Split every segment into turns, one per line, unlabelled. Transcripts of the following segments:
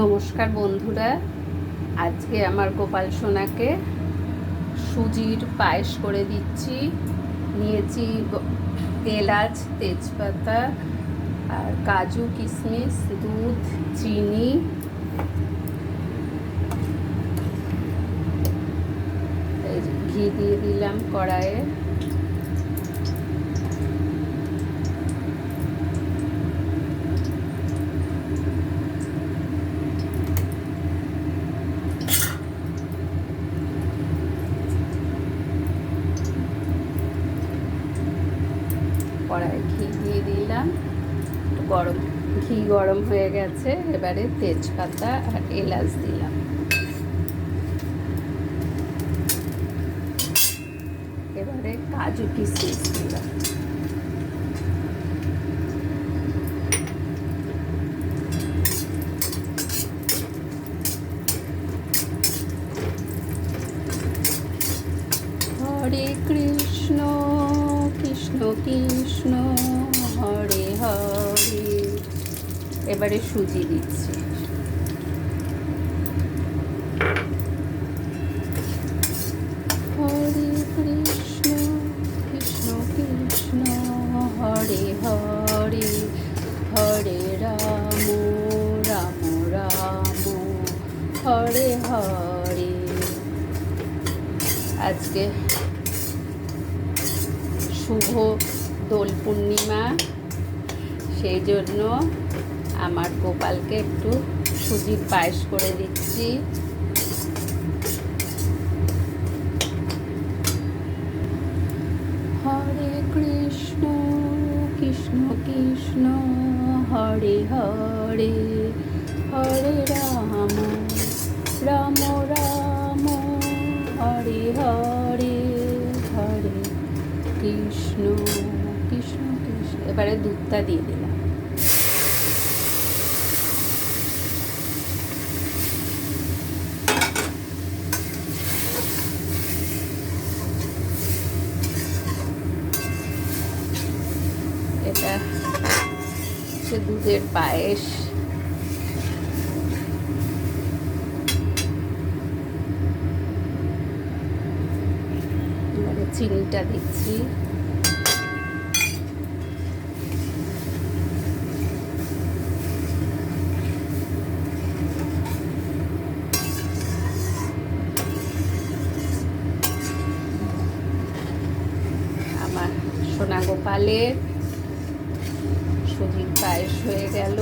নমস্কার বন্ধুরা। আজকে আমার গোপাল সোনাকে সুজির পায়েস করে দিচ্ছি। নিয়েছি এলাচ, তেজপাতা আর কাজু, কিশমিশ, দুধ, চিনি। ঘি দিয়ে দিলাম কড়াইয়ে। কড়াই ঘি দিয়ে দিলাম। গরম, ঘি গরম হয়ে গেছে। এবারে তেজপাতা আর এলাচ দিলাম। এবারে কাজু কিশমিশ দিলাম। হরে কৃষ্ণ। কৃষ্ণ হরে হরে। এবারে সুজি দিচ্ছি। হরে কৃষ্ণ কৃষ্ণ কৃষ্ণ হরে হরে। হরে রাম রাম রাম। হরে হরে। আজকে শুভ দোল পূর্ণিমা। সেই জন্য আমার গোপালকে একটু সুজির পায়েস করে দিচ্ছি। হরে কৃষ্ণ কৃষ্ণ কৃষ্ণ, হরে হরে হরে রাম। কৃষ্ণ কৃষ্ণ কৃষ্ণ। এবারে দুধটা দিয়ে দিলাম। এটা দুধের পায়েস। চিনিটা দিচ্ছি আমার সোনা গোপালের। সুজির পায়েস হয়ে গেল।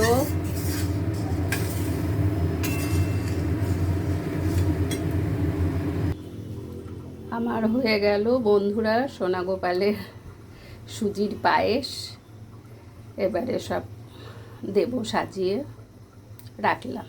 আমার হয়ে গেল বন্ধুরা সোনা গোপালের সুজির পায়েস। এবারে সব দেবো সাজিয়ে রাখলাম।